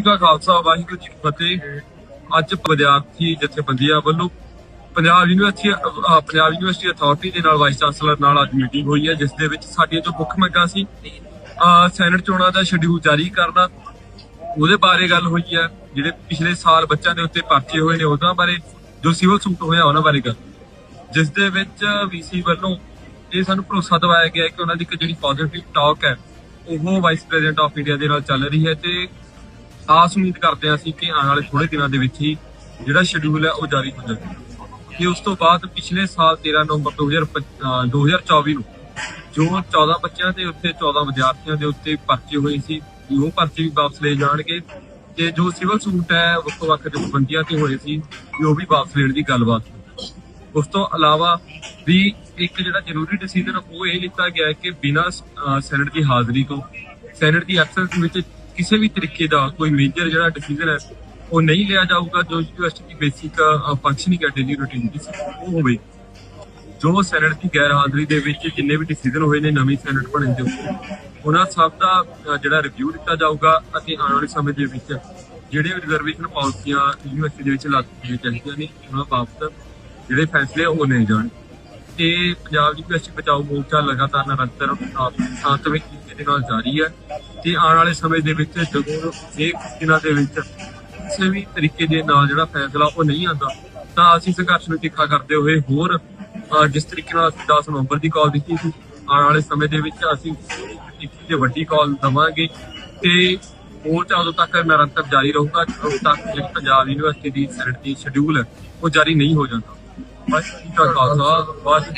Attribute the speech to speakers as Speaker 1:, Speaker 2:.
Speaker 1: ਜੀ ਕਾ ਖਾਲਸਾ, ਵਾਹਿਗੁਰੂ ਜੀ ਕੀ ਫਤਿਹ। ਅੱਜ ਵਿਦਿਆਰਥੀ ਜਥੇਬੰਦੀਆਂ ਵੱਲੋਂ Punjab university Punjab university authority ਦੇ ਨਾਲ ਵਾਈਸ ਚਾਂਸਲਰ ਨਾਲ ਅੱਜ ਮੀਟਿੰਗ ਹੋਈ ਹੈ, ਜਿਸ ਦੇ ਵਿੱਚ ਸਾਡੀਆਂ ਜੋ ਮੁੱਖ ਮੰਗਾਂ ਸੀ ਸੈਨੇਟ ਚੋਣਾਂ ਦਾ ਸ਼ਡਿਊਲ ਜਾਰੀ ਕਰਨਾ, ਉਹਦੇ ਬਾਰੇ ਗੱਲ ਹੋਈ ਹੈ, ਜਿਹੜੇ ਪਿਛਲੇ ਸਾਲ ਬੱਚਿਆਂ ਦੇ ਉੱਤੇ ਪਰਚੇ ਹੋਏ ਨੇ ਉਹਨਾਂ ਬਾਰੇ ਜੋ ਸਿਵਲ ਸੂਟ ਹੋਇਆ, ਉਹਨਾਂ ਬਾਰੇ ਗੱਲ। ਜਿਸ ਦੇ ਵਿੱਚ ਵੀਸੀ ਵੱਲੋਂ ਇਹ ਸਾਨੂੰ ਭਰੋਸਾ ਦਿਵਾਇਆ ਗਿਆ ਕਿ ਉਹਨਾਂ ਦੀ ਇੱਕ ਜਿਹੜੀ ਪੋਜ਼ਿਟਿਵ ਟਾਕ ਹੈ, ਉਹ ਵਾਈਸ ਪ੍ਰੈਜ਼ੀਡੈਂਟ ਆਫ ਇੰਡੀਆ ਦੇ ਨਾਲ ਚੱਲ ਰਹੀ ਹੈ ਤੇ ਆਸ ਉਮੀਦ ਕਰਦੇ ਹਾਂ ਅਸੀਂ ਕਿ ਆਉਣ ਵਾਲੇ ਥੋੜੇ ਦਿਨਾਂ ਦੇ ਵਿੱਚ ਹੀ ਜਿਹੜਾ ਸ਼ਡਿਊਲ ਹੈ ਉਹ ਜਾਰੀ ਹੋ ਜਾਵੇਗਾ। ਤੇ ਉਸ ਤੋਂ ਬਾਅਦ ਪਿਛਲੇ ਸਾਲ 13 ਨਵੰਬਰ 2024 ਨੂੰ ਜੋ 14 ਬੱਚਿਆਂ ਦੇ ਉੱਤੇ 14 ਵਿਦਿਆਰਥੀਆਂ ਦੇ ਉੱਤੇ ਪਰਚੇ ਹੋਏ ਸੀ ਉਹ ਪਰਚੇ ਵੀ ਵਾਪਸ ਲਏ ਜਾਣਗੇ ਤੇ ਜੋ ਸਿਵਲ ਸੂਟ ਹੈ, ਵੱਖ ਵੱਖ ਜਥੇਬੰਦੀਆਂ ਤੇ ਹੋਏ ਸੀ ਉਹ ਵੀ ਵਾਪਸ ਲੈਣ ਦੀ ਗੱਲਬਾਤ ਉਸ ਤੋਂ ਇਲਾਵਾ ਵੀ ਇੱਕ ਜਿਹੜਾ ਜ਼ਰੂਰੀ ਡਿਸੀਜਨ ਉਹ ਇਹ ਲਿੱਤਾ ਗਿਆ ਹੈ ਕਿ ਬਿਨਾਂ ਸੈਨੇਟ ਦੀ ਹਾਜ਼ਰੀ ਤੋਂ ਸੈਨੇਟ ਦੀ ਐਬਸੈਂਸ ਵਿੱਚ ਕਿਸੇ ਵੀ ਤਰੀਕੇ ਦਾ ਕੋਈ ਮੇਜਰ ਜਿਹੜਾ ਡਿਸੀਜਨ ਹੈ, ਉਹ ਨਹੀਂ ਲਿਆ ਜਾਊਗਾ, ਜੋ ਯੂਨੀਵਰਸਿਟੀ ਦੀ ਬੇਸਿਕ ਫੰਕਸ਼ਨਿੰਗ ਹੈ ਡੇਲੀ ਰੂਟੀਨ ਦੀ, ਉਹ ਹੋਵੇ। ਜੋ ਸੈਨੇਟ ਦੀ ਗੈਰ ਹਾਜ਼ਰੀ ਦੇ ਵਿੱਚ ਜਿੰਨੇ ਵੀ ਡਿਸੀਜਨ ਹੋਏ ਨੇ, ਨਵੀਂ ਸੈਨੇਟ ਬਣਨ ਦੇ ਉੱਤੇ, ਉਹਨਾਂ ਸਭ ਦਾ ਜਿਹੜਾ ਰਿਵਿਊ ਦਿੱਤਾ ਜਾਊਗਾ, ਅਤੇ ਆਉਣ ਵਾਲੇ ਸਮੇਂ ਦੇ ਵਿੱਚ ਜਿਹੜੇ ਰਿਜ਼ਰਵੇਸ਼ਨ ਪਾਲਿਸੀਆਂ ਯੂਨੀਵਰਸਿਟੀ ਦੇ ਵਿੱਚ ਲਾਗੂ ਹੋਣੀਆਂ ਚਾਹੀਦੀਆਂ ਨੇ, ਉਹਨਾਂ ਬਾਬਤ ਜਿਹੜੇ ਫੈਸਲੇ ਉਹ ਲਏ ਜਾਣ। ਤੇ ਪੰਜਾਬ ਯੂਨੀਵਰਸਿਟੀ ਬਚਾਓ ਮੋਰਚਾ ਲਗਾਤਾਰ ਨਿਰੰਤਰ ਸ਼ਾਂਤਮਈ ਤਰੀਕੇ ਦੇ ਨਾਲ ਜਾਰੀ ਹੈ ਤੇ ਆਉਣ ਵਾਲੇ ਸਮੇਂ ਦੇ ਵਿੱਚ ਜਦੋਂ ਇਹ ਦਿਨਾਂ ਦੇ ਵਿੱਚ ਕਿਸੇ ਵੀ ਤਰੀਕੇ ਦੇ ਨਾਲ ਜਿਹੜਾ ਫੈਸਲਾ ਉਹ ਨਹੀਂ ਆਉਂਦਾ, ਤਾਂ ਅਸੀਂ ਸੰਘਰਸ਼ ਨੂੰ ਤਿੱਖਾ ਕਰਦੇ ਹੋਏ ਹੋਰ ਜਿਸ ਤਰੀਕੇ ਨਾਲ ਅਸੀਂ 10 ਨਵੰਬਰ ਦੀ ਕਾਲ ਦਿੱਤੀ ਸੀ, ਆਉਣ ਵਾਲੇ ਸਮੇਂ ਦੇ ਵਿੱਚ ਅਸੀਂ ਇੱਕ ਤੇ ਵੱਡੀ ਕਾਲ ਦਵਾਂਗੇ ਤੇ ਮੋਰਚਾ ਉਦੋਂ ਤੱਕ ਨਿਰੰਤਰ ਜਾਰੀ ਰਹੂਗਾ, ਜਦੋਂ ਤੱਕ ਜਿਹੜੀ ਪੰਜਾਬ ਯੂਨੀਵਰਸਿਟੀ ਦੀ ਸੈਨੇਟ ਦੀ ਸ਼ਡਿਊਲ ਹੈ, ਉਹ ਜਾਰੀ ਨਹੀਂ ਹੋ ਜਾਂਦਾ। Başka hata, şey başka